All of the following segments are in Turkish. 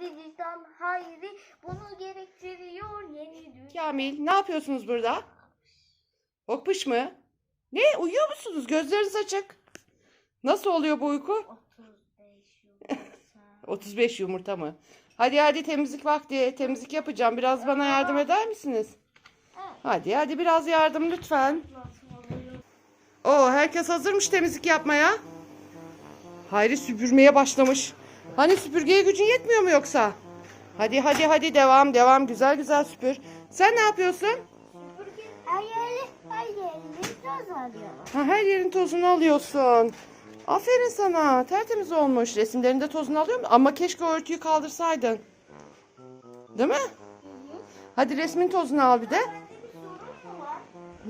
dijital hayri bunu gerektiriyor yeni dünya. Kamil ne yapıyorsunuz burada? Okmuş mı? Ne uyuyor musunuz? Gözleriniz açık. Nasıl oluyor bu uyku? 35 yumurta. 35 yumurta mı? Hadi hadi temizlik vakti. Temizlik yapacağım. Biraz bana yardım eder misiniz? Hadi hadi biraz yardım lütfen. Oo herkes hazırmış temizlik yapmaya. Hayri süpürmeye başlamış. Hani süpürgeye gücün yetmiyor mu yoksa? Hadi hadi hadi devam devam güzel güzel süpür. Sen ne yapıyorsun? Her yeri, her yerini toz alıyor. Ha, her yerin tozunu alıyorsun. Aferin sana. Tertemiz olmuş. Resimlerinde tozunu alıyor mu? Ama keşke o örtüyü kaldırsaydın. Değil mi? Hadi resmin tozunu al bir de.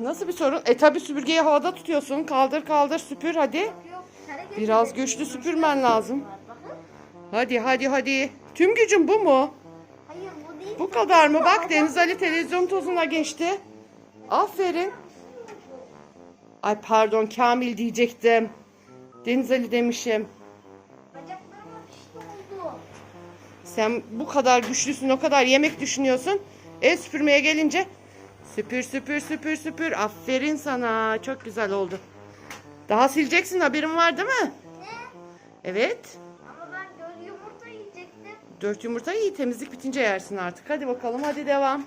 Nasıl bir sorun? E tabi süpürgeyi havada tutuyorsun. Kaldır kaldır süpür hadi. Biraz güçlü süpürmen lazım. Hadi hadi hadi. Tüm gücün bu mu? Hayır bu değil. Bu kadar mı? Bak Deniz Ali televizyon tozuna geçti. Aferin. Ay pardon Kamil diyecektim. Deniz Ali demişim. Oldu. Sen bu kadar güçlüsün, o kadar yemek düşünüyorsun. Ev süpürmeye gelince süpür süpür süpür süpür. Aferin sana. Çok güzel oldu. Daha sileceksin haberin var değil mi? Ne? Evet. Dört yumurta iyi. Temizlik bitince yersin artık. Hadi bakalım hadi devam.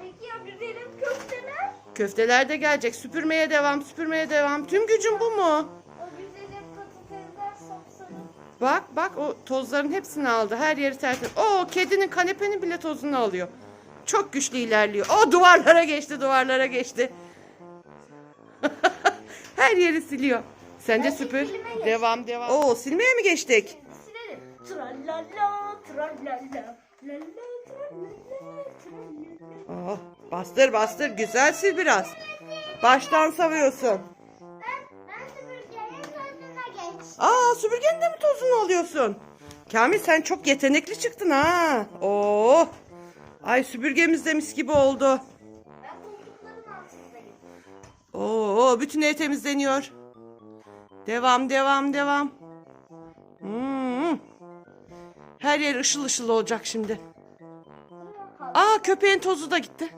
Peki ya güzelim köfteler? Köfteler de gelecek. Süpürmeye devam, süpürmeye devam. Tüm gücün bu mu? O güzelim patatesler sapsarı. Bak bak o tozların hepsini aldı. Her yeri tertemiz. O kedinin kanepenin bile tozunu alıyor. Çok güçlü ilerliyor. O duvarlara geçti, duvarlara geçti. Her yeri siliyor. Sen de Ben süpür. geçtim. Devam devam. Oo silmeye mi geçtik? Oh, bastır bastır güzel sil biraz. Baştan savuyorsun. Ben, ben. Aa süpürgenin de mi tozunu alıyorsun? Kamil sen çok yetenekli çıktın ha. Oo. Ay süpürgemiz de mis gibi oldu. Oo, bütün ev temizleniyor. Devam, devam, devam. Hmm. Her yer ışıl ışıl olacak şimdi. Aa, köpeğin tozu da gitti.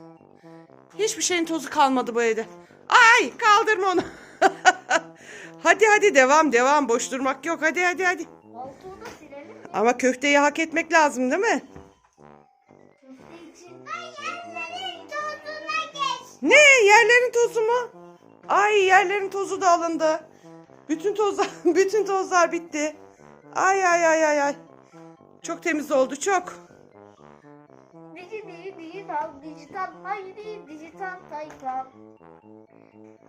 Hiçbir şeyin tozu kalmadı bu evde. Ay, kaldırma onu. hadi hadi devam, devam. Boş durmak yok. Hadi hadi hadi. Koltuğu da silelim mi? Ama köfteyi hak etmek lazım değil mi? Ne? Yerlerin tozu mu? Ay yerlerin tozu da alındı. Bütün tozlar, bütün tozlar bitti. Ay ay ay ay ay. Çok temiz oldu çok. Digi digi dijital, dijital, hayri dijital tayfa.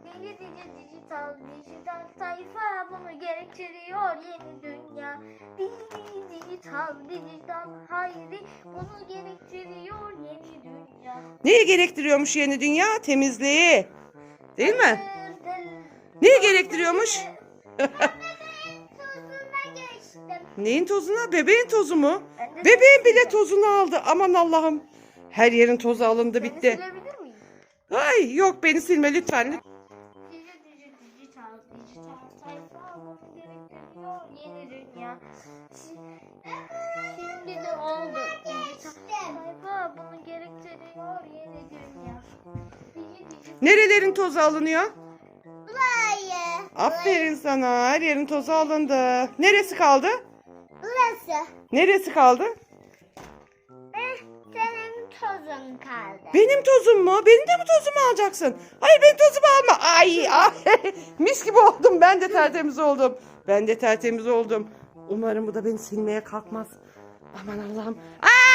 Digi digi dijital, dijital tayfa bunu gerektiriyor yeni dünya. Digi dijital, dijital, hayri bunu gerektiriyor yeni dünya. Neyi gerektiriyormuş yeni dünya? Temizliği. Değil mi? Neyi gerektiriyormuş? Neyin tozuna? Bebeğin tozu mu? Bebeğin bile tozunu aldı. Aman Allah'ım. Her yerin tozu alındı Seni bitti. silebilir miyim? Ay yok beni silme lütfen. Digi dijital, dijital sayfa bunu gerektiriyor yeni dünya. Şimdi de oldu. Dijital sayfa bunu gerektiriyor yeni dünya. Digi digi Nerelerin tozu alınıyor? Burayı. Aferin sana. Her yerin tozu alındı. Neresi kaldı? Burası. Neresi kaldı? Eh, senin tozun kaldı. Benim tozum mu? Benim de mi tozumu alacaksın? Hayır benim tozumu alma. Ay, ay. Mis gibi oldum. Ben de tertemiz oldum. Ben de tertemiz oldum. Umarım bu da beni silmeye kalkmaz. Aman Allah'ım. Aa!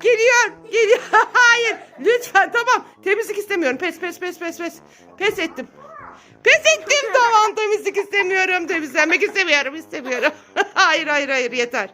Geliyor. Geliyor. Hayır. Lütfen tamam. Temizlik istemiyorum. Pes pes pes pes pes. Pes ettim. Pes ettim tamam temizlik istemiyorum. Temizlenmek istemiyorum istemiyorum. hayır hayır hayır yeter.